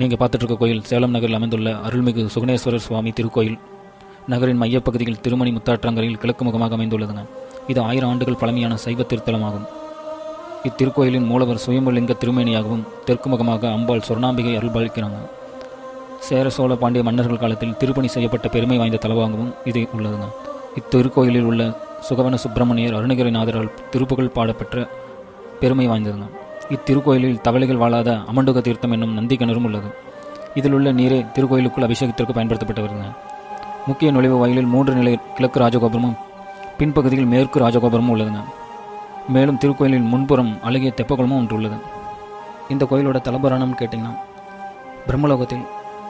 நீங்கள் பார்த்துட்ருக்க கோயில் சேலம் நகரில் அமைந்துள்ள அருள்மிகு சுகுணேஸ்வரர் சுவாமி திருக்கோயில். நகரின் மையப்பகுதியில் திருமணி முத்தாற்றங்கரையில் கிழக்கு முகமாக அமைந்துள்ளதுங்க. இது ஆயிரம் ஆண்டுகள் பழமையான சைவ திருத்தலமாகும். இத்திருக்கோயிலின் மூலவர் சுயம்புலிங்க திருமேனியாகவும் தெற்கு முகமாக அம்பாள் சொர்ணாம்பிகை அருள்பாலிக்கிறாங்க. சேர சோழ பாண்டிய மன்னர்கள் காலத்தில் திருப்பணி செய்யப்பட்ட பெருமை வாய்ந்த தலவாகவும் இது உள்ளதுங்க. இத்திருக்கோயிலில் உள்ள சுகவன சுப்பிரமணியர் அருணகிரிநாதரால் திருப்புகழ் பாடப்பெற்ற பெருமை வாய்ந்ததுங்க. இத்திருக்கோயிலில் தவளைகள் வாழாத அமண்டுக தீர்த்தம் என்னும் நந்தி கிணறும் உள்ளது. இதில் உள்ள நீரே திருக்கோயிலுக்குள் அபிஷேகத்திற்கு பயன்படுத்தப்பட்டு வருதுங்க முக்கிய நுழைவு வாயிலில் மூன்று நிலை கிழக்கு ராஜகோபுரமும் பின்பகுதியில் மேற்கு ராஜகோபுரமும் உள்ளதுங்க. மேலும் திருக்கோயிலின் முன்புறம் அழகிய தெப்பகுளமும் ஒன்று உள்ளது. இந்த கோயிலோட தலபுராணம்னு கேட்டிங்கன்னா பிரம்மலோகத்தில்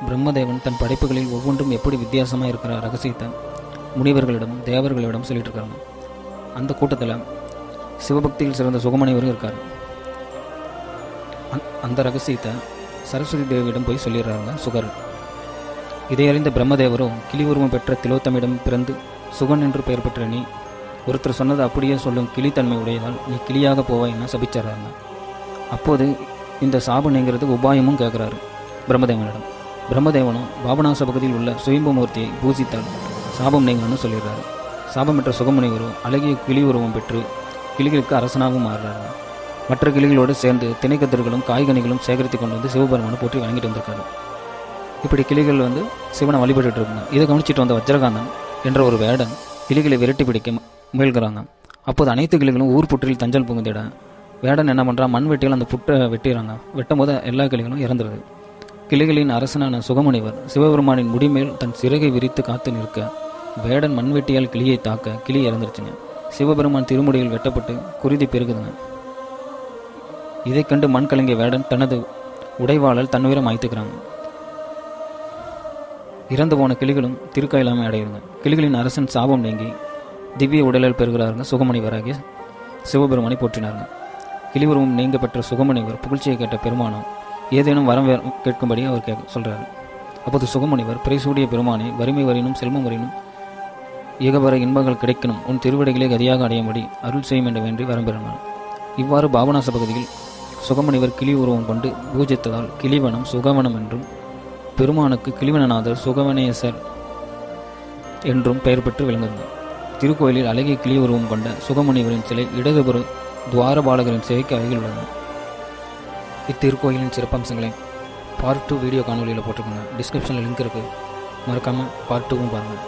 பிரம்மதேவன் தன் படைப்புகளில் ஒவ்வொன்றும் எப்படி வித்தியாசமாக இருக்கிற ரகசியத்தை முனிவர்களிடம் தேவர்களிடம் சொல்லிட்டு இருக்காங்க அந்த கூட்டத்தில் சிவபக்தியில் சிறந்த சுகமணிவரும் இருக்கார். அந்த ரகசியத்தை சரஸ்வதி தேவியிடம் போய் சொல்லிடுறாங்க சுகர். இதை அறிந்த பிரம்மதேவரும் கிளி உருவம் பெற்ற திலோத்தமிடம் பிறந்து சுகன் என்று பெயர் பெற்ற நீ ஒருத்தர் சொன்னது அப்படியே சொல்லும் கிளித்தன்மை உடையதால் நீ கிளியாக போவாய் சபிச்சிடுறாங்க அப்போது இந்த சாபம் நீங்கிறதுக்கு உபாயமும் கேட்குறாரு பிரம்மதேவனிடம். பிரம்மதேவனும் பாபநாச பகுதியில் உள்ள சுயம்பு மூர்த்தியை பூஜித்தால் சாபம் நீங்கன்னு சொல்லிடுறாரு. சாபம் பெற்ற சுகமுனிவரும் அழகிய கிளி உருவம் பெற்று கிளிகளுக்கு அரசனாகவும் மாறுறாரு. மற்ற கிளிகளோடு சேர்ந்து திணைக்கதிர்களும் காய்கனிகளும் சேகரித்து கொண்டு வந்து சிவபெருமானை போற்றி வணங்கிட்டு வந்திருக்காரு. இப்படி கிளிகள் வந்து சிவனை வழிபட்டு இருந்தாங்க இதை கவனிச்சிட்டு வந்த வஜ்ரகாந்தன் என்ற ஒரு வேடன் கிளிகளை விரட்டி பிடிக்க முயல்கிறாங்க. அப்போது அனைத்து கிளிகளும் ஊர் புற்றில் தஞ்சல் புகுந்திட வேடன் என்ன பண்ணுறான் மண் வெட்டியால் அந்த புட்டை வெட்டிடுறாங்க வெட்டும் போது எல்லா கிளிகளும் இறந்துருது. கிளிகளின் அரசனான சுகமுனிவர் சிவபெருமானின் முடிமேல் தன் சிறகை விரித்து காத்து நிற்க வேடன் மண்வெட்டியால் கிளியை தாக்க கிளி இறந்துருச்சுங்க. சிவபெருமான் திருமுடியில் வெட்டப்பட்டு குருதி பெருகுதுங்க. இதை கண்டு மண் கலங்கிய வேடன் தனது உடைவாளல் தன்னுயிரம் அழைத்துக்கிறாங்க இறந்து போன கிளிகளும் திருக்கயிலாமை அடையிறங்க கிளிகளின் அரசன் சாபம் நீங்கி திவ்ய உடலில் பெறுகிறாருங்க. சுகமணிவராகிய சிவபெருமானை போற்றினாருங்க. கிளிவருவம் நீங்க பெற்ற சுகமணிவர் புகழ்ச்சியை கேட்ட பெருமானம் ஏதேனும் வரம் கேட்கும்படி அவர் கேட்க சொல்கிறார் அப்போது சுகமணிவர் பிறைசூடிய பெருமானை வறுமை வரினும் செல்வம் வரையினும் ஏகபர இன்பங்கள் கிடைக்கணும். உன் திருவிடைகளை கதியாக அடையும்படி அருள் செய்யும் என்று வேண்டி வரம்பெறினார் இவ்வாறு பாபநாச பகுதியில் சுகமணிவர் கிளி உருவம் கொண்டு பூஜித்ததால் கிளிவனம் சுகவனம் என்றும் பெருமானுக்கு கிளிவனநாதர் சுகவனேசர் என்றும் பெயர் பெற்று விளங்குகிறார் திருக்கோயிலில் அழகிய கிளி உருவம் கொண்ட சுகமுனிவரின் சிலை இடதுபுற துவாரபாலகரின் சிலைக்கு அருகில் உள்ளது. இத்திருக்கோயிலின் சிறப்பம்சங்களை பார்ட் டூ வீடியோ காணொலியில் போட்டிருக்கோங்க டிஸ்கிரிப்ஷனில் லிங்க் இருக்குது மறக்காமல் பார்ட் டூவும் பாருங்கள்